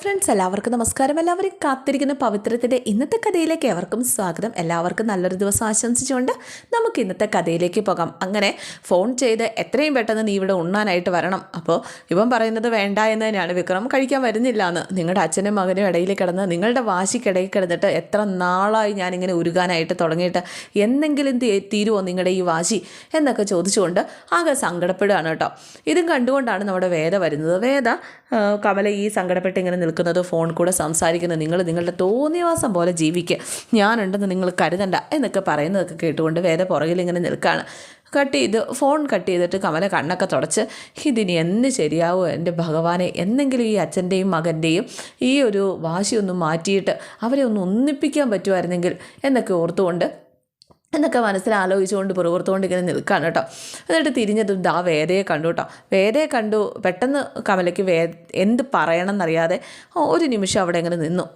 Friends എല്ലാവർക്കും നമസ്കാരം. എല്ലാവരും കാത്തിരിക്കുന്ന പവിത്രത്തിന്റെ ഇന്നത്തെ കഥയിലേക്ക് എവർക്കും സ്വാഗതം. എല്ലാവർക്കും നല്ലൊരു ദിവസം ആശംസിച്ചുകൊണ്ട് നമുക്ക് ഇന്നത്തെ കഥയിലേക്ക് പോകാം. അങ്ങനെ ഫോൺ ചെയ്ത് എത്രയും പെട്ടെന്ന് നീ ഇവിടെ ഉണ്ണാനായിട്ട് വരണം. അപ്പോൾ ഇവൻ പറയുന്നത് വേണ്ട എന്ന് തന്നെയാണ് വിക്രം കഴിക്കാൻ വരുന്നില്ല എന്ന് നിങ്ങളുടെ അച്ഛനും മകനും ഇടയിൽ കിടന്ന് നിങ്ങളുടെ വാശിക്കിടയിൽ കിടന്നിട്ട് എത്ര നാളായി ഞാനിങ്ങനെ ഉരുകാനായിട്ട് തുടങ്ങിയിട്ട് എന്തെങ്കിലും തീരുമോ നിങ്ങളുടെ ഈ വാശി എന്നൊക്കെ ചോദിച്ചുകൊണ്ട് ആകെ സങ്കടപ്പെടുകയാണ് കേട്ടോ. ഇതും കണ്ടുകൊണ്ടാണ് നമ്മുടെ വേദ വരുന്നത്. വേദ കമല ഈ സങ്കടപ്പെട്ട് ഇങ്ങനെ നിൽക്കുന്നത് ഫോൺ കൂടെ സംസാരിക്കുന്നത് നിങ്ങൾ നിങ്ങളുടെ തോന്നിയവാസം പോലെ ജീവിക്കുക ഞാനുണ്ടെന്ന് നിങ്ങൾ കരുതണ്ട എന്നൊക്കെ പറയുന്നതൊക്കെ കേട്ടുകൊണ്ട് വേറെ പുറകിൽ ഇങ്ങനെ നിൽക്കുകയാണ് കട്ട് ചെയ്ത് ഫോൺ കട്ട് ചെയ്തിട്ട് കമല കണ്ണൊക്കെ തുടച്ച് ഇതിനി എന്ന് ശരിയാവോ എന്റെ ഭഗവാനെ? എന്തെങ്കിലും ഈ അച്ഛന്റെയും മകന്റെയും ഈ ഒരു വാശിയൊന്നും മാറ്റിയിട്ട് അവരെ ഒന്ന് ഒന്നിപ്പിക്കാൻ പറ്റുമായിരുന്നെങ്കിൽ? എന്നൊക്കെ ഓർത്തുകൊണ്ട് എന്നൊക്കെ മനസ്സിൽ ആലോചിച്ചുകൊണ്ട് പുറകുറത്തുകൊണ്ട് ഇങ്ങനെ നിൽക്കുകയാണ് കേട്ടോ. എന്നിട്ട് തിരിഞ്ഞതും ദാ വേദയെ കണ്ടു കേട്ടോ. വേദയെ കണ്ടു പെട്ടെന്ന് കമലയ്ക്ക് വേ എന്ത് പറയണം എന്നറിയാതെ ഒരു നിമിഷം അവിടെ ഇങ്ങനെ നിന്നു.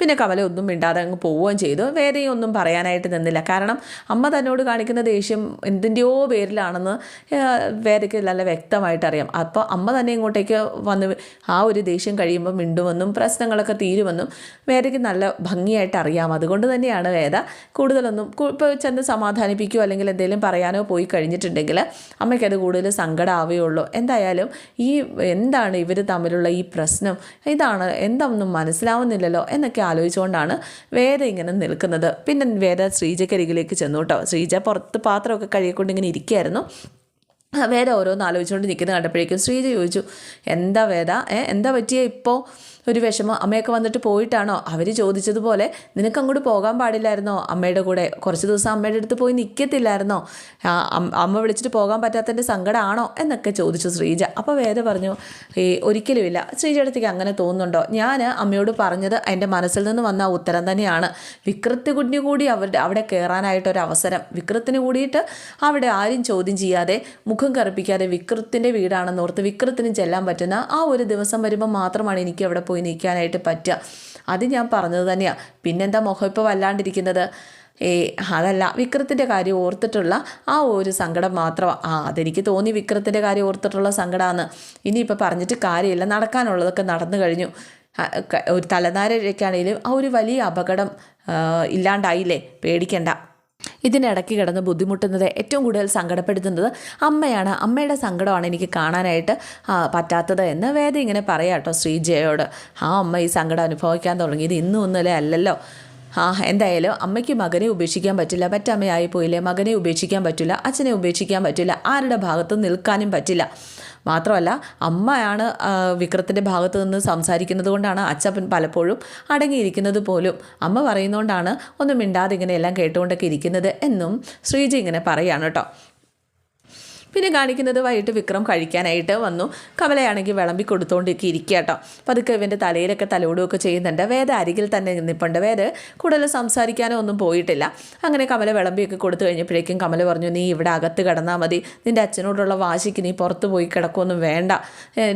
പിന്നെ കമല ഒന്നും മിണ്ടാതെ അങ്ങ് പോവുകയും ചെയ്തു. വേദയും ഒന്നും പറയാനായിട്ട് നിന്നില്ല. കാരണം അമ്മ തന്നോട് കാണിക്കുന്ന ദേഷ്യം എന്തിന്റെയോ പേരിലാണെന്ന് വേദയ്ക്ക് നല്ല വ്യക്തമായിട്ട് അറിയാം. അപ്പോൾ അമ്മ തന്നെ ഇങ്ങോട്ടേക്ക് വന്ന് ആ ഒരു ദേഷ്യം കഴിയുമ്പോൾ മിണ്ടുമെന്നും പ്രശ്നങ്ങളൊക്കെ തീരുമെന്നും വേദയ്ക്ക് നല്ല ഭംഗിയായിട്ട് അറിയാം. അതുകൊണ്ട് തന്നെയാണ് വേദ കൂടുതലൊന്നും ഇപ്പോൾ ചെന്ന് സമാധാനിപ്പിക്കുകയോ അല്ലെങ്കിൽ എന്തെങ്കിലും പറയാനോ പോയി കഴിഞ്ഞിട്ടുണ്ടെങ്കിൽ അമ്മയ്ക്കത് കൂടുതൽ സങ്കടമാവുകയുള്ളൂ എന്തായാലും ഈ എന്താണ് ഇവർ തമ്മിലുള്ള ഈ പ്രശ്നം ഇതാണ് എന്താണെന്നും മനസ്സിലാവുന്നില്ലല്ലോ എന്നൊക്കെ ആലോചിച്ചുകൊണ്ടാണ് വേദ ഇങ്ങനെ നിൽക്കുന്നത്. പിന്നെ വേദ ശ്രീജക്കരികിലേക്ക് ചെന്നു കേട്ടോ ശ്രീജ പുറത്ത് പാത്രമൊക്കെ കഴുകിക്കൊണ്ട് ഇങ്ങനെ ഇരിക്കുകയായിരുന്നു. വേദ ഓരോന്ന് ആലോചിച്ചുകൊണ്ട് നിൽക്കുന്നത് കണ്ടപ്പോഴേക്കും ശ്രീജ ചോദിച്ചു എന്താ വേദ? എന്താ പറ്റിയ ഇപ്പോൾ ഒരു വിഷമം അമ്മയൊക്കെ വന്നിട്ട് പോയിട്ടാണോ? അവർ ചോദിച്ചതുപോലെ നിനക്ക് അങ്ങോട്ട് പോകാൻ പാടില്ലായിരുന്നോ? അമ്മയുടെ കൂടെ കുറച്ച് ദിവസം അമ്മയുടെ അടുത്ത് പോയി നിൽക്കത്തില്ലായിരുന്നോ അമ്മ വിളിച്ചിട്ട് പോകാൻ പറ്റാത്തതിന്റെ സങ്കടമാണോ എന്നൊക്കെ ചോദിച്ചു ശ്രീജ. അപ്പോൾ വേദ പറഞ്ഞു ഈ ഒരിക്കലുമില്ല. ശ്രീജയുടെ അങ്ങനെ തോന്നുന്നുണ്ടോ? ഞാൻ അമ്മയോട് പറഞ്ഞത് എന്റെ മനസ്സിൽ നിന്ന് വന്ന ഉത്തരം തന്നെയാണ്. വിക്രത്ത് കുഞ്ഞു കൂടി അവരുടെ അവിടെ കയറാനായിട്ടൊരു അവസരം. വിക്രത്തിന് കൂടിയിട്ട് അവിടെ ആരും ചോദ്യം ചെയ്യാതെ മുഖം കറുപ്പിക്കാതെ വിക്രത്തിന്റെ വീടാണെന്ന് ഓർത്ത് വിക്രത്തിന് ചെല്ലാൻ പറ്റുന്ന ആ ഒരു ദിവസം വരുമ്പോൾ മാത്രമാണ് എനിക്ക് അവിടെ പോയി നിൽക്കാനായിട്ട് പറ്റുക. അത് ഞാൻ പറഞ്ഞത് തന്നെയാണ് പിന്നെന്താ മുഖം ഇപ്പോൾ വല്ലാണ്ടിരിക്കുന്നത്? ഏ അതല്ല വിക്രത്തിന്റെ കാര്യം ഓർത്തിട്ടുള്ള ആ ഒരു സങ്കടം മാത്രമാണ് ആ അതെനിക്ക് തോന്നി വിക്രത്തിന്റെ കാര്യം ഓർത്തിട്ടുള്ള സങ്കടമാണ് ഇനിയിപ്പോൾ പറഞ്ഞിട്ട് കാര്യമില്ല. നടക്കാനുള്ളതൊക്കെ നടന്നു കഴിഞ്ഞു. ഒരു തലനാരഴയ്ക്കാണെങ്കിലും ആ ഒരു വലിയ അപകടം ഇല്ലാണ്ടായില്ലേ? പേടിക്കണ്ട. ഇതിനിടയ്ക്ക് കിടന്ന് ബുദ്ധിമുട്ടുന്നത് ഏറ്റവും കൂടുതൽ സങ്കടപ്പെടുത്തുന്നത് അമ്മയാണ്. അമ്മയുടെ സങ്കടമാണ് എനിക്ക് കാണാനായിട്ട് പറ്റാത്തത് എന്ന് വേദ ഇങ്ങനെ പറയാം കേട്ടോ ശ്രീജയോട്. ആ അമ്മ ഈ സങ്കടം അനുഭവിക്കാൻ തുടങ്ങി. ഇത് ഇന്നും ഒന്നുമില്ല അല്ലല്ലോ? ആ എന്തായാലും അമ്മയ്ക്ക് മകനെ ഉപേക്ഷിക്കാൻ പറ്റില്ല. പറ്റമ്മയായി പോയില്ലേ മകനെ ഉപേക്ഷിക്കാൻ പറ്റില്ല. അച്ഛനെ ഉപേക്ഷിക്കാൻ പറ്റില്ല. ആരുടെ ഭാഗത്ത് നിൽക്കാനും പറ്റില്ല. മാത്രമല്ല അമ്മയാണ് വിക്രത്തിന്റെ ഭാഗത്ത് നിന്ന് സംസാരിക്കുന്നത് കൊണ്ടാണ് അച്ഛൻ പലപ്പോഴും അടങ്ങിയിരിക്കുന്നത് പോലും. അമ്മ പറയുന്നതുകൊണ്ടാണ് ഒന്നും മിണ്ടാതെ ഇങ്ങനെ എല്ലാം കേട്ടുകൊണ്ടൊക്കെ ഇരിക്കുന്നത് എന്നും ശ്രീജി ഇങ്ങനെ പറയുകയാണ് കേട്ടോ പിന്നെ കാണിക്കുന്നത് വൈകിട്ട് വിക്രം കഴിക്കാനായിട്ട് വന്നു. കമലയാണെങ്കിൽ വിളമ്പി കൊടുത്തുകൊണ്ടൊക്കെ ഇരിക്കുക കേട്ടോ. പതുക്കെ ഇവന്റെ തലയിലൊക്കെ തലോടുകയൊക്കെ ചെയ്യുന്നുണ്ട്. വേദ അരികിൽ തന്നെ നിന്നിപ്പുണ്ട് വേദ കൂടുതൽ സംസാരിക്കാനോ ഒന്നും പോയിട്ടില്ല. അങ്ങനെ കമല വിളമ്പിയൊക്കെ കൊടുത്തു കഴിഞ്ഞപ്പോഴേക്കും കമല പറഞ്ഞു നീ ഇവിടെ അകത്ത് കിടന്നാൽ മതി. നിന്റെ അച്ഛനോടുള്ള വാശിക്ക് നീ പുറത്ത് പോയി കിടക്കുമൊന്നും വേണ്ട.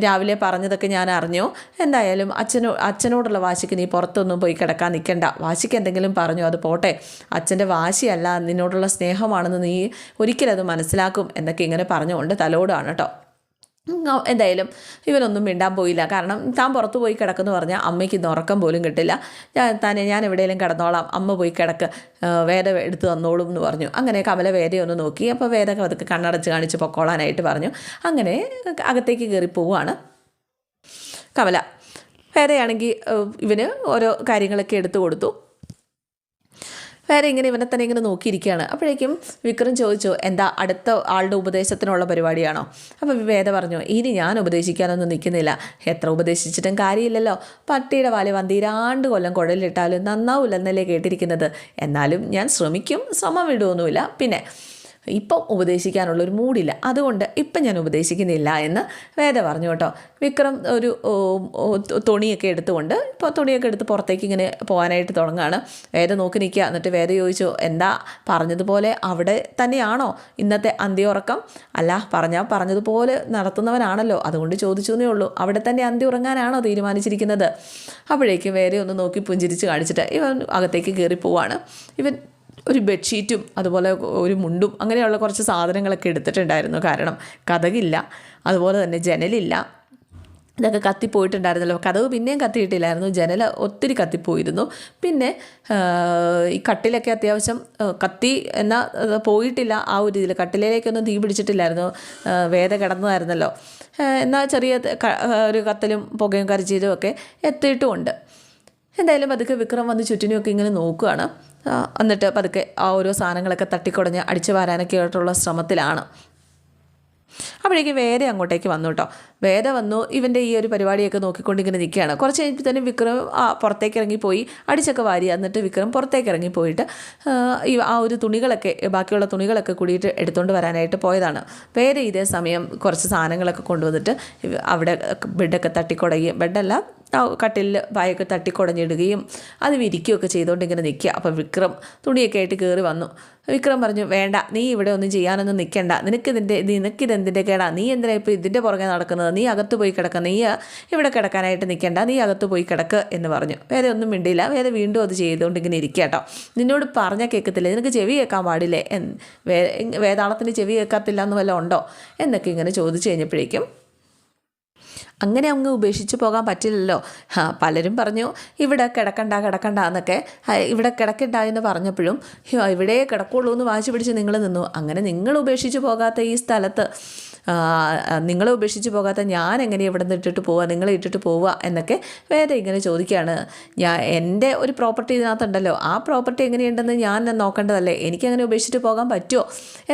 രാവിലെ പറഞ്ഞതൊക്കെ ഞാൻ അറിഞ്ഞു. എന്തായാലും അച്ഛനോ അച്ഛനോടുള്ള വാശിക്ക് നീ പുറത്തൊന്നും പോയി കിടക്കാൻ നിൽക്കണ്ട വാശിക്ക് എന്തെങ്കിലും പറഞ്ഞു അത് പോട്ടെ. അച്ഛന്റെ വാശിയല്ല നിന്നോടുള്ള സ്നേഹമാണെന്ന് നീ ഒരിക്കലും അത് മനസ്സിലാക്കും. എന്നൊക്കെ ഇങ്ങനെ പറഞ്ഞുകൊണ്ട് തലോടാണ് കേട്ടോ. എന്തായാലും ഇവനൊന്നും മിണ്ടാൻ പോയില്ല. കാരണം താൻ പുറത്ത് പോയി കിടക്കുന്നു പറഞ്ഞാൽ അമ്മയ്ക്ക് ഇന്ന് ഉറക്കം പോലും കിട്ടില്ല. ഞാൻ തന്നെ ഞാൻ എവിടെയെങ്കിലും കിടന്നോളാം. അമ്മ പോയി കിടക്ക്. വേദ എടുത്ത് തന്നോളും എന്ന് പറഞ്ഞു. അങ്ങനെ കമല വേദയൊന്ന് നോക്കി. അപ്പോൾ വേദ അതൊക്കെ കണ്ണടച്ച് കാണിച്ച് പൊക്കോളാനായിട്ട് പറഞ്ഞു. അങ്ങനെ അകത്തേക്ക് കയറി പോവുകയാണ് കമല. വേദയാണെങ്കിൽ ഇവന് ഓരോ കാര്യങ്ങളൊക്കെ എടുത്തു കൊടുത്തു. വേറെ ഇങ്ങനെ ഇവനെ തന്നെ ഇങ്ങനെ നോക്കിയിരിക്കുകയാണ്. അപ്പോഴേക്കും വിക്രം ചോദിച്ചു എന്താ അടുത്ത ആളുടെ ഉപദേശത്തിനുള്ള പരിപാടിയാണോ? അപ്പോൾ വേദ പറഞ്ഞു ഇനി ഞാൻ ഉപദേശിക്കാനൊന്നും നിൽക്കുന്നില്ല. എത്ര ഉപദേശിച്ചിട്ടും കാര്യമില്ലല്ലോ. പട്ടിയുടെ വാൽ വന്തീരാണ്ട് കൊല്ലം കുഴലിട്ടാലും നന്നാവില്ലെന്നല്ലേ കേട്ടിരിക്കുന്നത്. എന്നാലും ഞാൻ ശ്രമിക്കും ശ്രമം വിടുമൊന്നുമില്ല പിന്നെ ഇപ്പം ഉപദേശിക്കാനുള്ള ഒരു മൂടില്ല. അതുകൊണ്ട് ഇപ്പം ഞാൻ ഉപദേശിക്കുന്നില്ല എന്ന് വേദ പറഞ്ഞു കേട്ടോ. വിക്രം ഒരു തുണിയൊക്കെ എടുത്തുകൊണ്ട് ഇപ്പോൾ തുണിയൊക്കെ എടുത്ത് പുറത്തേക്ക് ഇങ്ങനെ പോകാനായിട്ട് തുടങ്ങുകയാണ്. വേദ നോക്കി നിൽക്കുക. എന്നിട്ട് വേദ ചോദിച്ചു എന്താ പറഞ്ഞതുപോലെ അവിടെ തന്നെയാണോ ഇന്നത്തെ അന്ത്യുറക്കം? അല്ല പറഞ്ഞാൽ പറഞ്ഞതുപോലെ നടത്തുന്നവനാണല്ലോ. അതുകൊണ്ട് ചോദിച്ചു എന്നേ ഉള്ളൂ. അവിടെ തന്നെ അന്ത്യ ഉറങ്ങാനാണോ തീരുമാനിച്ചിരിക്കുന്നത്? അപ്പോഴേക്കും വേറെ ഒന്ന് നോക്കി പുഞ്ചിരിച്ച് കാണിച്ചിട്ട് ഇവൻ അകത്തേക്ക് കയറി പോവാണ്. ഇവൻ ഒരു ബെഡ്ഷീറ്റും അതുപോലെ ഒരു മുണ്ടും അങ്ങനെയുള്ള കുറച്ച് സാധനങ്ങളൊക്കെ എടുത്തിട്ടുണ്ടായിരുന്നു. കാരണം കഥകില്ല അതുപോലെ തന്നെ ജനലില്ല. ഇതൊക്കെ കത്തിപ്പോയിട്ടുണ്ടായിരുന്നല്ലോ. കഥവ് പിന്നെയും കത്തിയിട്ടില്ലായിരുന്നു. ജനൽ ഒത്തിരി കത്തിപ്പോയിരുന്നു. പിന്നെ ഈ കട്ടിലൊക്കെ അത്യാവശ്യം കത്തി എന്നാൽ പോയിട്ടില്ല. ആ ഒരു ഇതിൽ കട്ടിലേക്കൊന്നും തീ പിടിച്ചിട്ടില്ലായിരുന്നു. വേദ കിടന്നതായിരുന്നല്ലോ. എന്നാൽ ചെറിയ ഒരു കത്തലും പുകയും കരച്ചിലും ഒക്കെ എത്തിയിട്ടുമുണ്ട്. എന്തായാലും പതുക്കെ വിക്രം വന്ന് ചുറ്റിനുമൊക്കെ ഇങ്ങനെ നോക്കുകയാണ്. എന്നിട്ട് പതുക്കെ ആ ഓരോ സാധനങ്ങളൊക്കെ തട്ടിക്കുടഞ്ഞ് അടിച്ചു വാരാനൊക്കെ ആയിട്ടുള്ള ശ്രമത്തിലാണ്. അപ്പോഴേക്കും വേദ അങ്ങോട്ടേക്ക് വന്നു കേട്ടോ. വേദ വന്നു ഇവന്റെ ഈ ഒരു പരിപാടിയൊക്കെ നോക്കിക്കൊണ്ടിങ്ങനെ നിൽക്കുകയാണ്. കുറച്ച് കഴിഞ്ഞപ്പോൾ തന്നെ വിക്രം ആ പുറത്തേക്ക് ഇറങ്ങിപ്പോയി അടിച്ചൊക്കെ വാരി എന്നിട്ട് വിക്രം പുറത്തേക്ക് ഇറങ്ങിപ്പോയിട്ട് ഈ ആ ഒരു തുണികളൊക്കെ ബാക്കിയുള്ള തുണികളൊക്കെ കൂടിയിട്ട് എടുത്തുകൊണ്ട് വരാനായിട്ട് പോയതാണ്. വേദ ഇതേ സമയം കുറച്ച് സാധനങ്ങളൊക്കെ കൊണ്ടുവന്നിട്ട് അവിടെ ബെഡൊക്കെ തട്ടിക്കുടയുകയും ബെഡല്ല കട്ടിലിൽ വായൊക്കെ തട്ടിക്കുടഞ്ഞിടുകയും അത് വിരിക്കുകയൊക്കെ ചെയ്തുകൊണ്ട് ഇങ്ങനെ നിൽക്കുക. അപ്പോൾ വിക്രം തുണിയൊക്കെ ആയിട്ട് കയറി വന്നു. വിക്രം പറഞ്ഞു വേണ്ട നീ ഇവിടെ ഒന്നും ചെയ്യാനൊന്നും നിൽക്കണ്ട. നിനക്കിതിന്റെ നിനക്കിതെന്തിന്റെ കേടാ? നീ എന്തിനാ ഇപ്പോൾ ഇതിന്റെ പുറകെ നടക്കുന്നത്? നീ അകത്ത് പോയി കിടക്ക. നീ ഇവിടെ കിടക്കാനായിട്ട് നിൽക്കണ്ട. നീ അകത്ത് പോയി കിടക്ക് എന്ന് പറഞ്ഞു. വേറെ ഒന്നും മിണ്ടിയില്ല. വേറെ വീണ്ടും അത് ചെയ്തുകൊണ്ട് ഇങ്ങനെ ഇരിക്കുക കേട്ടോ. നിന്നോട് പറഞ്ഞാൽ കേൾക്കത്തില്ല. നിനക്ക് ചെവി കേൾക്കാൻ പാടില്ലേ? വേ വേതാളത്തിന് ചെവി കേൾക്കത്തില്ല എന്ന് വല്ലതും ഉണ്ടോ? എന്നൊക്കെ ഇങ്ങനെ ചോദിച്ചു കഴിഞ്ഞപ്പോഴേക്കും അങ്ങനെ അങ്ങ് ഉപേക്ഷിച്ച് പോകാൻ പറ്റില്ലല്ലോ. പലരും പറഞ്ഞു ഇവിടെ കിടക്കണ്ട കിടക്കണ്ട എന്നൊക്കെ. ഇവിടെ കിടക്കണ്ട എന്ന് പറഞ്ഞപ്പോഴും ഇവിടെ കിടക്കുള്ളൂ എന്ന് വാശി പിടിച്ച് നിങ്ങൾ നിന്നു. അങ്ങനെ നിങ്ങൾ ഉപേക്ഷിച്ച് പോകാത്ത ഈ സ്ഥലത്ത് നിങ്ങളെ ഉപേക്ഷിച്ച് പോകാത്ത ഞാൻ എങ്ങനെ ഇവിടെ നിന്ന് ഇട്ടിട്ട് പോവുക നിങ്ങളെ ഇട്ടിട്ട് പോവുക എന്നൊക്കെ വേറെ ഇങ്ങനെ ചോദിക്കുകയാണ് ഞാൻ എന്റെ ഒരു പ്രോപ്പർട്ടി ഇതിനകത്തുണ്ടല്ലോ. ആ പ്രോപ്പർട്ടി എങ്ങനെയുണ്ടെന്ന് ഞാൻ നോക്കേണ്ടതല്ലേ? എനിക്കങ്ങനെ ഉപേക്ഷിച്ചിട്ട് പോകാൻ പറ്റുമോ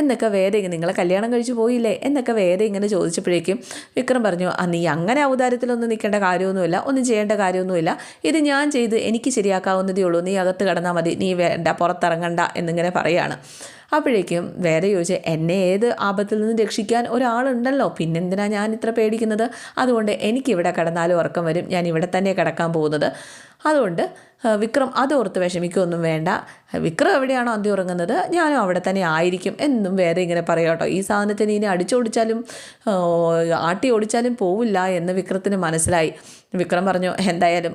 എന്നൊക്കെ വേറെ ഇങ്ങനെ നിങ്ങളെ കല്യാണം കഴിച്ച് പോയില്ലേ? എന്നൊക്കെ വേറെ ഇങ്ങനെ ചോദിച്ചപ്പോഴേക്കും വിക്രം പറഞ്ഞു ആ നീ അങ്ങനെ ഔദാര്യത്തിലൊന്നും നിൽക്കേണ്ട കാര്യമൊന്നുമില്ല ഒന്നും ചെയ്യേണ്ട കാര്യമൊന്നുമില്ല. ഇത് ഞാൻ ചെയ്ത് എനിക്ക് ശരിയാക്കാവുന്നതേ ഉള്ളൂ. നീ അകത്ത് കിടന്നാൽ മതി. നീ വേണ്ട പുറത്തിറങ്ങണ്ട എന്നിങ്ങനെ പറയാണ്. അപ്പോഴേക്കും വേറെ ചോദിച്ചു എന്നെ ഏത് ആപത്തിൽ നിന്ന് രക്ഷിക്കാൻ ഒരാളുണ്ടല്ലോ? പിന്നെന്തിനാ ഞാൻ ഇത്ര പേടിക്കുന്നത്? അതുകൊണ്ട് എനിക്കിവിടെ കിടന്നാലും ഉറക്കം വരും. ഞാൻ ഇവിടെ തന്നെ കിടക്കാൻ പോകുന്നത്. അതുകൊണ്ട് വിക്രം അതോർത്ത് വിഷമിക്കൊന്നും വേണ്ട. വിക്രം എവിടെയാണോ അന്തി ഉറങ്ങുന്നത് ഞാനും അവിടെ തന്നെ ആയിരിക്കും എന്നും വേറെ ഇങ്ങനെ പറയാം കേട്ടോ. ഈ സാധനത്തിന് ഇനി അടിച്ചോടിച്ചാലും ആട്ടി ഓടിച്ചാലും പോവില്ല എന്ന് വിക്രത്തിന് മനസ്സിലായി. വിക്രം പറഞ്ഞു എന്തായാലും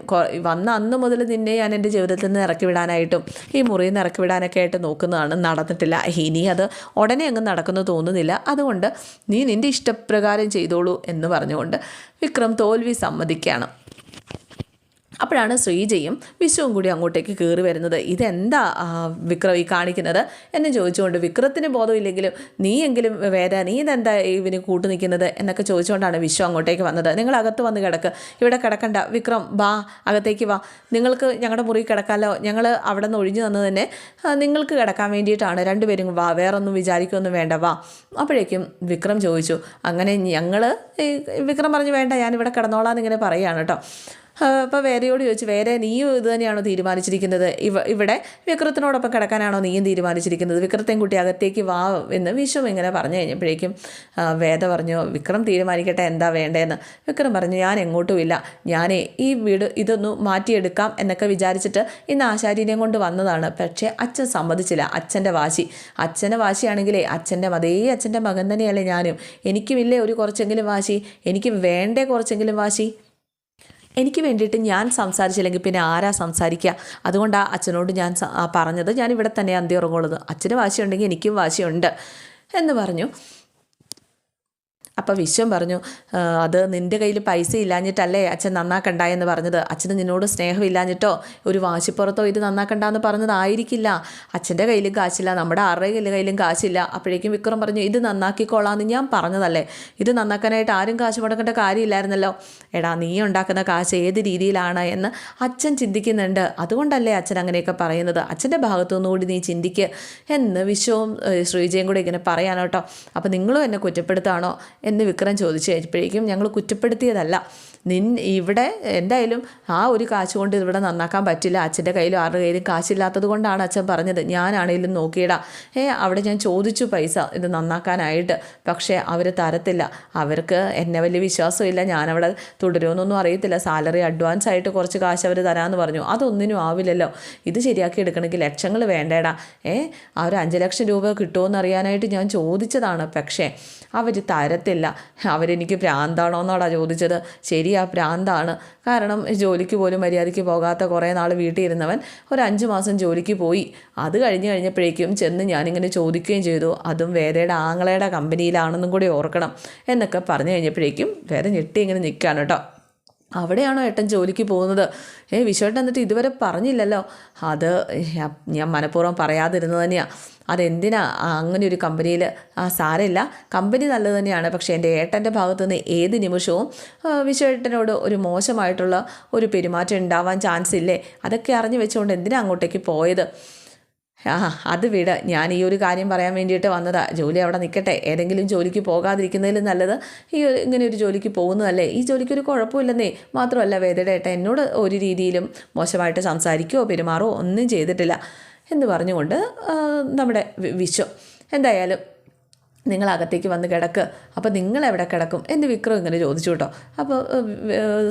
വന്ന അന്ന് മുതൽ നിന്നെ ഞാൻ എന്റെ ജീവിതത്തിൽ നിന്ന് ഇറക്കി വിടാനായിട്ടും ഈ മുറിയിൽ നിന്ന് ഇറക്കി വിടാനൊക്കെ ആയിട്ട് നോക്കുന്നതാണ് നടന്നിട്ടില്ല. ഇനി അത് ഉടനെ അങ്ങ് നടക്കുന്നു തോന്നുന്നില്ല. അതുകൊണ്ട് നീ നിന്റെ ഇഷ്ടപ്രകാരം ചെയ്തോളൂ എന്ന് പറഞ്ഞുകൊണ്ട് വിക്രം തോൽവി സമ്മതിക്കുകയാണ്. അപ്പോഴാണ് ശ്രീജയും വിശ്വവും കൂടി അങ്ങോട്ടേക്ക് കയറി വരുന്നത്. ഇതെന്താ വിക്രം ഈ കാണിക്കുന്നത്? എന്ന് ചോദിച്ചുകൊണ്ട് വിക്രത്തിന് ബോധമില്ലെങ്കിലും നീയെങ്കിലും വേറെ നീ ഇതെന്താ ഇവന് കൂട്ടു നിൽക്കുന്നത്? എന്നൊക്കെ ചോദിച്ചുകൊണ്ടാണ് വിശ്വം അങ്ങോട്ടേക്ക് വന്നത്. നിങ്ങൾ അകത്ത് വന്ന് കിടക്ക്. ഇവിടെ കിടക്കണ്ട. വിക്രം വാ അകത്തേക്ക് വാ. നിങ്ങൾക്ക് ഞങ്ങളുടെ മുറി കിടക്കാമല്ലോ ഞങ്ങൾ അവിടെ നിന്ന് ഒഴിഞ്ഞു തന്നത് തന്നെ നിങ്ങൾക്ക് കിടക്കാൻ വേണ്ടിയിട്ടാണ്. രണ്ടുപേരും വാ വേറെ ഒന്നും വിചാരിക്കൊന്നും വേണ്ട വാ. അപ്പോഴേക്കും വിക്രം ചോദിച്ചു അങ്ങനെ ഞങ്ങൾ വിക്രം പറഞ്ഞു വേണ്ട ഞാനിവിടെ കിടന്നോളാം എന്നിങ്ങനെ പറയുകയാണ് കേട്ടോ അപ്പോൾ വേരയോട് ചോദിച്ചു വേരെ നീയും ഇത് തന്നെയാണോ തീരുമാനിച്ചിരിക്കുന്നത്? ഇവ ഇവിടെ വിക്രത്തിനോടൊപ്പം കിടക്കാനാണോ നീയും തീരുമാനിച്ചിരിക്കുന്നത്? വിക്രത്തെയും കുട്ടി അകത്തേക്ക് വാ എന്ന് വിശ്വം ഇങ്ങനെ പറഞ്ഞു കഴിഞ്ഞപ്പോഴേക്കും വേദ പറഞ്ഞു വിക്രം തീരുമാനിക്കട്ടെ എന്താ വേണ്ടതെന്ന് വിക്രം പറഞ്ഞു ഞാൻ എങ്ങോട്ടും ഇല്ല. ഞാനേ ഈ വീട് ഇതൊന്ന് മാറ്റിയെടുക്കാം എന്നൊക്കെ വിചാരിച്ചിട്ട് ഇന്ന് ആശാരിനെയും കൊണ്ട് വന്നതാണ്. പക്ഷേ അച്ഛൻ സമ്മതിച്ചില്ല. അച്ഛന്റെ വാശി. അച്ഛന്റെ വാശിയാണെങ്കിലേ അച്ഛന്റെ അതേ അച്ഛന്റെ മകൻ തന്നെയല്ലേ ഞാനും. എനിക്കുമില്ലേ ഒരു കുറച്ചെങ്കിലും വാശി? എനിക്ക് വേണ്ടേ കുറച്ചെങ്കിലും വാശി? എനിക്ക് വേണ്ടിയിട്ട് ഞാൻ സംസാരിച്ചില്ലെങ്കിൽ പിന്നെ ആരാ സംസാരിക്കുക? അതുകൊണ്ടാണ് അച്ഛനോട് ഞാൻ പറഞ്ഞത് ഞാൻ ഇവിടെ തന്നെ അന്തി ഉറങ്ങുള്ളത് അച്ഛന് വാശിയുണ്ടെങ്കിൽ എനിക്കും വാശിയുണ്ട് എന്ന് പറഞ്ഞു. അപ്പോൾ വിശ്വം പറഞ്ഞു അത് നിന്റെ കയ്യിൽ പൈസ ഇല്ലാഞ്ഞിട്ടല്ലേ അച്ഛൻ നന്നാക്കണ്ടായെന്ന് പറഞ്ഞത്? അച്ഛന് നിന്നോട് സ്നേഹമില്ലാഞ്ഞിട്ടോ? ഒരു വാശിപ്പുറത്തോ ഇത് നന്നാക്കണ്ട എന്ന് പറഞ്ഞതായിരിക്കില്ല അച്ഛന്റെ കയ്യിലും കാശില്ല നമ്മുടെ ആരുടെ കയ്യിലും കാശില്ല. അപ്പോഴേക്കും വിക്രം പറഞ്ഞു ഇത് നന്നാക്കിക്കോളാമെന്ന് ഞാൻ പറഞ്ഞതല്ലേ. ഇത് നന്നാക്കാനായിട്ട് ആരും കാശ് മുടക്കേണ്ട കാര്യമില്ലായിരുന്നല്ലോ. എടാ നീ ഉണ്ടാക്കുന്ന കാശ് ഏത് രീതിയിലാണ് എന്ന് അച്ഛൻ ചിന്തിക്കുന്നുണ്ട്. അതുകൊണ്ടല്ലേ അച്ഛൻ അങ്ങനെയൊക്കെ പറയുന്നത്? അച്ഛന്റെ ഭാഗത്തുനിന്നുകൂടി നീ ചിന്തിക്ക്. എന്ന് വിശ്വവും ശ്രീജയും കൂടി ഇങ്ങനെ പറയാനോട്ടോ അപ്പോൾ നിങ്ങളും എന്നെ കുറ്റപ്പെടുത്താണോ? എന്ന് വിക്രം ചോദിച്ചു കഴിഞ്ഞപ്പോഴേക്കും ഞങ്ങൾ കുറ്റപ്പെടുത്തിയതല്ല. നിൻ ഇവിടെ എന്തായാലും ആ ഒരു കാശ് കൊണ്ട് ഇവിടെ നന്നാക്കാൻ പറ്റില്ല. അച്ഛന്റെ കയ്യിലും ആരുടെ കയ്യിലും കാശില്ലാത്തത് കൊണ്ടാണ് അച്ഛൻ പറഞ്ഞത്. ഞാനാണേലും നോക്കിയിടാം. ഏ അവിടെ ഞാൻ ചോദിച്ചു പൈസ ഇത് നന്നാക്കാനായിട്ട്. പക്ഷേ അവർ തരത്തില്ല. അവർക്ക് എന്നെ വലിയ വിശ്വാസമില്ല. ഞാനവിടെ തുടരുമെന്നൊന്നും അറിയത്തില്ല. സാലറി അഡ്വാൻസ് ആയിട്ട് കുറച്ച് കാശ് അവർ തരാമെന്ന് പറഞ്ഞു. അതൊന്നിനും ആവില്ലല്ലോ. ഇത് ശരിയാക്കി എടുക്കണമെങ്കിൽ ലക്ഷങ്ങൾ വേണ്ടേടാ. ഏ ആ ഒരു അഞ്ച് ലക്ഷം രൂപ കിട്ടുമോ അറിയാനായിട്ട് ഞാൻ ചോദിച്ചതാണ്. പക്ഷേ അവർ തരത്തില്ല. അവരെനിക്ക് ഭ്രാന്താണോ എന്നാടാ ചോദിച്ചത് ശരിയാ ഭ്രാന്താണ് കാരണം ജോലിക്ക് പോലും മര്യാദയ്ക്ക് പോകാത്ത കുറേ നാൾ വീട്ടിൽ ഇരുന്നവൻ ഒരു അഞ്ച് മാസം ജോലിക്ക് പോയി. അത് കഴിഞ്ഞ് കഴിഞ്ഞപ്പോഴേക്കും ചെന്ന് ഞാനിങ്ങനെ ചോദിക്കുകയും ചെയ്തു. അതും വേദയുടെ ആങ്ങളയുടെ കമ്പനിയിലാണെന്നും കൂടി ഓർക്കണം എന്നൊക്കെ പറഞ്ഞു കഴിഞ്ഞപ്പോഴേക്കും വേദ ഞെട്ടി ഇങ്ങനെ നിൽക്കുകയാണ് കേട്ടോ. അവിടെയാണോ ഏട്ടൻ ജോലിക്ക് പോകുന്നത്? ഏ വിശ്വേട്ടൻ എന്നിട്ട് ഇതുവരെ പറഞ്ഞില്ലല്ലോ. അത് ഞാൻ- മനഃപൂർവം പറയാതിരുന്നത് തന്നെയാണ് അതെന്തിനാ? അങ്ങനെ ഒരു കമ്പനിയിൽ ആ സാരമില്ല. കമ്പനി നല്ലത് തന്നെയാണ്. പക്ഷേ എന്റെ ഏട്ടന്റെ ഭാഗത്തു നിന്ന് ഏത് നിമിഷവും വിശ്വേട്ടനോട് ഒരു മോശമായിട്ടുള്ള ഒരു പെരുമാറ്റം ഉണ്ടാവാൻ ചാൻസ് ഇല്ലേ? അതൊക്കെ അറിഞ്ഞു വെച്ചുകൊണ്ട് എന്തിനാ അങ്ങോട്ടേക്ക് പോയത്? ആ അത് വിട. ഞാൻ ഈ ഒരു കാര്യം പറയാൻ വേണ്ടിയിട്ട് വന്നതാ. ജോലി അവിടെ നിൽക്കട്ടെ. ഏതെങ്കിലും ജോലിക്ക് പോകാതിരിക്കുന്നതിൽ നല്ലത് ഈ ഇങ്ങനെ ഒരു ജോലിക്ക് പോകുന്നതല്ലേ. ഈ ജോലിക്കൊരു കുഴപ്പമില്ലെന്നേ. മാത്രമല്ല വേദയുടെ ഏട്ട എന്നോട് ഒരു രീതിയിലും മോശമായിട്ട് സംസാരിക്കുകയോ പെരുമാറുകയോ ഒന്നും ചെയ്തിട്ടില്ല എന്ന് പറഞ്ഞുകൊണ്ട് നമ്മുടെ വിശ്വം. എന്തായാലും നിങ്ങൾ അകത്തേക്ക് വന്ന് കിടക്ക്. അപ്പോൾ നിങ്ങൾ എവിടെ കിടക്കും? എന്ന് വിക്രം ഇങ്ങനെ ചോദിച്ചു കേട്ടോ. അപ്പോൾ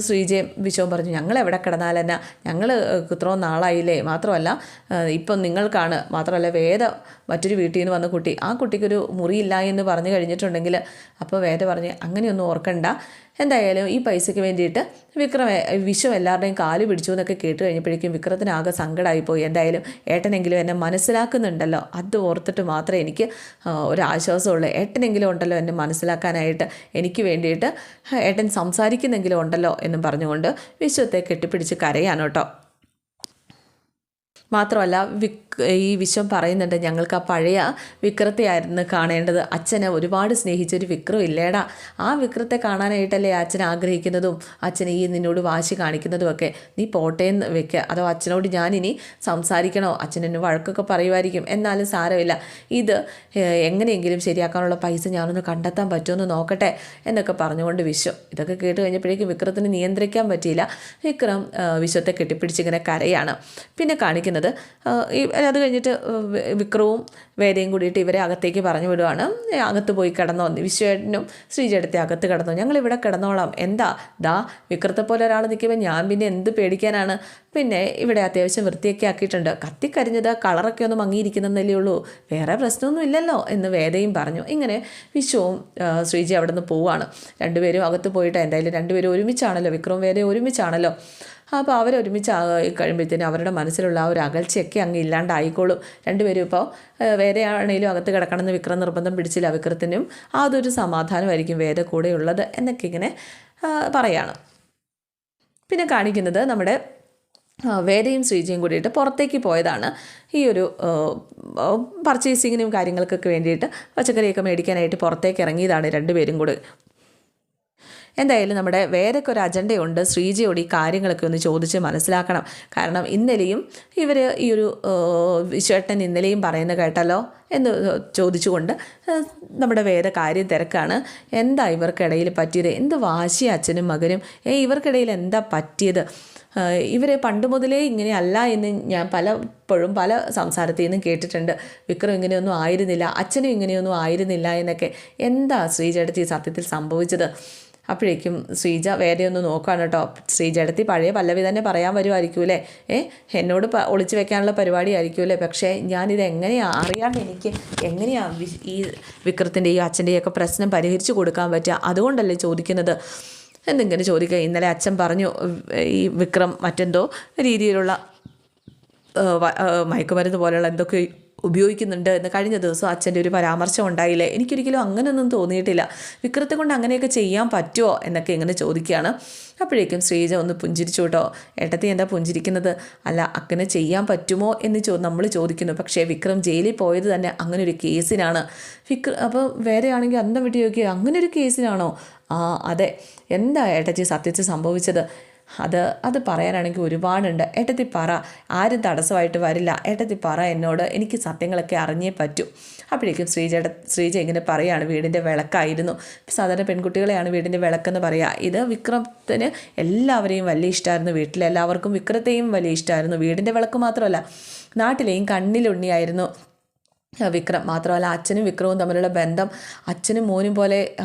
ശ്രീജയും വിശ്വം പറഞ്ഞു ഞങ്ങൾ എവിടെ കിടന്നാലെന്നാ ഞങ്ങൾ ഇത്രയും നാളായില്ലേ? മാത്രമല്ല ഇപ്പം നിങ്ങൾക്കാണ് മാത്രമല്ല വേദ മറ്റൊരു വീട്ടിൽ നിന്ന് വന്ന കുട്ടി. ആ കുട്ടിക്കൊരു മുറിയില്ല എന്ന് പറഞ്ഞു കഴിഞ്ഞിട്ടുണ്ടെങ്കിൽ അപ്പോൾ വേദ പറഞ്ഞ് അങ്ങനെയൊന്നും ഓർക്കണ്ട. എന്തായാലും ഈ പൈസയ്ക്ക് വേണ്ടിയിട്ട് വിക്രം വിശ്വം എല്ലാവരുടെയും കാൽ പിടിച്ചു എന്നൊക്കെ കേട്ട് കഴിഞ്ഞപ്പോഴേക്കും വിക്രത്തിനാകെ സങ്കടമായിപ്പോയി എന്തായാലും ഏട്ടനെങ്കിലും എന്നെ മനസ്സിലാക്കുന്നുണ്ടല്ലോ. അത് ഓർത്തിട്ട് മാത്രമേ എനിക്ക് ആ, ഒരാശ്വാസമുള്ളൂ ഏട്ടനെങ്കിലും ഉണ്ടല്ലോ എന്നെ മനസ്സിലാക്കാനായിട്ട് എനിക്ക് വേണ്ടിയിട്ട് ഏട്ടൻ സംസാരിക്കുന്നെങ്കിലും ഉണ്ടല്ലോ എന്നും പറഞ്ഞുകൊണ്ട് വിശ്വത്തെ കെട്ടിപ്പിടിച്ച് കരയാണ് കേട്ടോ. മാത്രമല്ല വിക് ഈ വിശ്വം പറയുന്നുണ്ട് ഞങ്ങൾക്ക് ആ പഴയ വിക്രത്തെയായിരുന്നു കാണേണ്ടത്. അച്ഛനെ ഒരുപാട് സ്നേഹിച്ചൊരു വിക്രം ഇല്ലേടാ. ആ വിക്രത്തെ കാണാനായിട്ടല്ലേ അച്ഛൻ ആഗ്രഹിക്കുന്നതും അച്ഛൻ ഈ നിന്നോട് വാശി കാണിക്കുന്നതും ഒക്കെ. നീ പോട്ടേന്ന് വെക്കുക അതോ അച്ഛനോട് ഞാനിനി സംസാരിക്കണോ? അച്ഛനെന്നെ വഴക്കൊക്കെ പറയുമായിരിക്കും. എന്നാലും സാരമില്ല. ഇത് എങ്ങനെയെങ്കിലും ശരിയാക്കാനുള്ള പൈസ ഞാനൊന്ന് കണ്ടെത്താൻ പറ്റുമെന്ന് നോക്കട്ടെ എന്നൊക്കെ പറഞ്ഞുകൊണ്ട് വിശ്വം. ഇതൊക്കെ കേട്ട് കഴിഞ്ഞപ്പോഴേക്കും വിക്രത്തിന് നിയന്ത്രിക്കാൻ പറ്റിയില്ല. വിക്രം വിശ്വത്തെ കെട്ടിപ്പിടിച്ചിങ്ങനെ കരയാണ്. പിന്നെ കാണിക്കുന്നത് ഈ അത് കഴിഞ്ഞിട്ട് വിക്രവും വേദയും കൂടിയിട്ട് ഇവരെ അകത്തേക്ക് പറഞ്ഞു വിടുവാണ്. അകത്ത് പോയി കിടന്നോ വിശ്വേട്ടനും ശ്രീചേട്ടത്തെ അകത്ത് കിടന്നോ. ഞങ്ങൾ ഇവിടെ കിടന്നോളാം. എന്താ? ദാ വിക്രത്തെ പോലെ ഒരാൾ നിൽക്കുമ്പോൾ ഞാൻ പിന്നെ എന്ത് പേടിക്കാനാണ്? പിന്നെ ഇവിടെ അത്യാവശ്യം വൃത്തിയൊക്കെ ആക്കിയിട്ടുണ്ട്. കത്തിക്കരിഞ്ഞത് കളറൊക്കെ ഒന്ന് മങ്ങിയിരിക്കുന്നതല്ലേ ഉള്ളൂ. വേറെ പ്രശ്നമൊന്നും ഇല്ലല്ലോ എന്ന് വേദയും പറഞ്ഞു. ഇങ്ങനെ വിശ്വവും ശ്രീജി അവിടെ നിന്ന് പോവുകയാണ് രണ്ടുപേരും അകത്ത് പോയിട്ട് എന്തായാലും രണ്ടുപേരും ഒരുമിച്ചാണല്ലോ. വിക്രവും വേദയും ഒരുമിച്ചാണല്ലോ. അപ്പോൾ അവരൊരുമിച്ച് കഴിയുമ്പോഴത്തേനും അവരുടെ മനസ്സിലുള്ള ആ ഒരു അകൽച്ചയൊക്കെ അങ്ങ് ഇല്ലാണ്ടായിക്കോളും. രണ്ടുപേരും ഇപ്പോൾ വേറെ ആണെങ്കിലും അകത്ത് കിടക്കണമെന്ന് വിക്രം നിർബന്ധം പിടിച്ചില്ല വിക്രത്തിനും. അതൊരു സമാധാനമായിരിക്കും വേദ കൂടെ ഉള്ളത് എന്നൊക്കെ ഇങ്ങനെ പറയാണ്. പിന്നെ കാണിക്കുന്നത് നമ്മുടെ വേദയും ശ്രീജയും കൂടിയിട്ട് പുറത്തേക്ക് പോയതാണ്. ഈ ഒരു പർച്ചേസിങ്ങിനും കാര്യങ്ങൾക്കൊക്കെ വേണ്ടിയിട്ട് പച്ചക്കറിയൊക്കെ മേടിക്കാനായിട്ട് പുറത്തേക്ക് ഇറങ്ങിയതാണ് രണ്ടുപേരും കൂടി. എന്തായാലും നമ്മുടെ വേറൊക്കെ ഒരു അജണ്ടയുണ്ട്. ശ്രീജയോട് ഈ കാര്യങ്ങളൊക്കെ ഒന്ന് ചോദിച്ച് മനസ്സിലാക്കണം. കാരണം ഇന്നലെയും ഇവർ ഈ ഒരു ചേട്ടൻ ഇന്നലെയും പറയുന്നത് കേട്ടല്ലോ എന്ന് ചോദിച്ചുകൊണ്ട് നമ്മുടെ വേറെ കാര്യം തിരക്കാണ്. എന്താ ഇവർക്കിടയിൽ പറ്റിയത്? എന്ത് വാശി അച്ഛനും മകനും? ഏ ഇവർക്കിടയിൽ എന്താ പറ്റിയത്? ഇവരെ പണ്ട് മുതലേ ഇങ്ങനെയല്ല എന്ന് ഞാൻ പലപ്പോഴും പല സംസാരത്തിൽ നിന്നും കേട്ടിട്ടുണ്ട്. വിക്രം ഇങ്ങനെയൊന്നും ആയിരുന്നില്ല അച്ഛനും ഇങ്ങനെയൊന്നും ആയിരുന്നില്ല എന്നൊക്കെ. എന്താ ശ്രീചേട്ടത്തി സത്യത്തിൽ സംഭവിച്ചത്? അപ്പോഴേക്കും ശ്രീജ വേറെ ഒന്ന് നോക്കുകയാണ് കേട്ടോ. ശ്രീജടത്തി പഴയ പല്ലവി തന്നെ പറയാൻ വരുമായിരിക്കൂലേ ഏ എന്നോട് ഒളിച്ചു വെക്കാനുള്ള പരിപാടി ആയിരിക്കൂലേ പക്ഷേ ഞാനിത് എങ്ങനെയാണ് അറിയാണ്ട് എനിക്ക് എങ്ങനെയാണ് ഈ വിക്രത്തിന്റെയും അച്ഛന്റെയും ഒക്കെ പ്രശ്നം പരിഹരിച്ചു കൊടുക്കാൻ പറ്റുക? അതുകൊണ്ടല്ലേ ചോദിക്കുന്നത്. എന്തെങ്കിലും ചോദിക്കുക ഇന്നലെ അച്ഛൻ പറഞ്ഞു ഈ വിക്രം മറ്റെന്തോ രീതിയിലുള്ള മയക്കുമരുന്ന് പോലെയുള്ള എന്തൊക്കെ ഉപയോഗിക്കുന്നുണ്ട് എന്ന് കഴിഞ്ഞ ദിവസം അച്ഛന്റെ ഒരു പരാമർശം ഉണ്ടായില്ലേ? എനിക്കൊരിക്കലും അങ്ങനെയൊന്നും തോന്നിയിട്ടില്ല. വിക്രത്തെ കൊണ്ട് അങ്ങനെയൊക്കെ ചെയ്യാൻ പറ്റുമോ എന്നൊക്കെ ഇങ്ങനെ ചോദിക്കുകയാണ്. അപ്പോഴേക്കും ശ്രീജ ഒന്ന് പുഞ്ചിരിച്ചു കേട്ടോ. ഏട്ടത്തി എന്താ പുഞ്ചിരിക്കുന്നത്? അല്ല അങ്ങനെ ചെയ്യാൻ പറ്റുമോ എന്ന് ചോ നമ്മൾ ചോദിക്കുന്നു. പക്ഷേ വിക്രം ജയിലിൽ പോയത് തന്നെ അങ്ങനെ ഒരു കേസിനാണ്. വിക്ര അപ്പോൾ വേറെ ആണെങ്കിൽ അന്തം വിട്ട് ചോദിക്കുക അങ്ങനെ ഒരു കേസിനാണോ? ആ അതെ. എന്താ ഏട്ടച്ചി സത്യത്തിൽ സംഭവിച്ചത്? അത് അത് പറയാനാണെങ്കിൽ ഒരുപാടുണ്ട്. ഏട്ടത്തി പറ ആരും തടസ്സമായിട്ട് വരില്ല. ഏട്ടത്തി പറ എന്നോട് എനിക്ക് സത്യങ്ങളൊക്കെ അറിഞ്ഞേ പറ്റൂ. അപ്പോഴേക്കും ശ്രീജയുടെ ശ്രീജ ഇങ്ങനെ പറയുകയാണ് വീടിന്റെ വിളക്കായിരുന്നു. സാധാരണ പെൺകുട്ടികളെയാണ് വീടിന്റെ വിളക്കെന്ന് പറയുക ഇത് വിക്രമത്തിന് എല്ലാവരെയും വലിയ ഇഷ്ടമായിരുന്നു വീട്ടിലെല്ലാവർക്കും വിക്രത്തെയും വലിയ ഇഷ്ടമായിരുന്നു വീടിന്റെ വിളക്ക് മാത്രമല്ല നാട്ടിലെയും കണ്ണിലുണ്ണിയായിരുന്നു വിക്രം മാത്രമല്ല അച്ഛനും വിക്രവും തമ്മിലുള്ള ബന്ധം അച്ഛനും മോനും പോലെ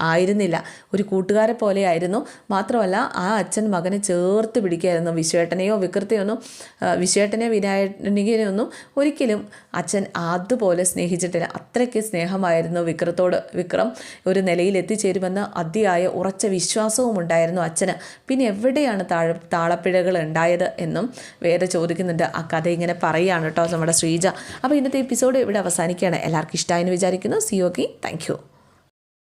ആയിരുന്നില്ല. ഒരു കൂട്ടുകാരെ പോലെയായിരുന്നു. മാത്രമല്ല ആ അച്ഛൻ മകനെ ചേർത്ത് പിടിക്കുകയായിരുന്നു. വിശ്വേട്ടനെയോ വിക്രത്തെയോ ഒന്നും ആ, വിശ്വേട്ടനെയോ വിനായകനെയോ ഒന്നും ഒരിക്കലും അച്ഛൻ അതുപോലെ സ്നേഹിച്ചിട്ടില്ല. അത്രയ്ക്ക് സ്നേഹമായിരുന്നു വിക്രത്തോട്. വിക്രം ഒരു നിലയിൽ എത്തിച്ചേരുമെന്ന് അതിയായ ഉറച്ച വിശ്വാസവും ഉണ്ടായിരുന്നു അച്ഛന്. പിന്നെ എവിടെയാണ് താഴ താളപ്പിഴകൾ ഉണ്ടായത് എന്നും വേറെ ചോദിക്കുന്നുണ്ട്. ആ കഥ ഇങ്ങനെ പറയുകയാണ് കേട്ടോ നമ്മുടെ ശ്രീജ. അപ്പോൾ ഇന്നത്തെ എപ്പിസോഡ് ഇവിടെ അവസാനിക്കുകയാണ്. എല്ലാവർക്കും ഇഷ്ടമായെന്ന് വിചാരിക്കുന്നു. C okay thank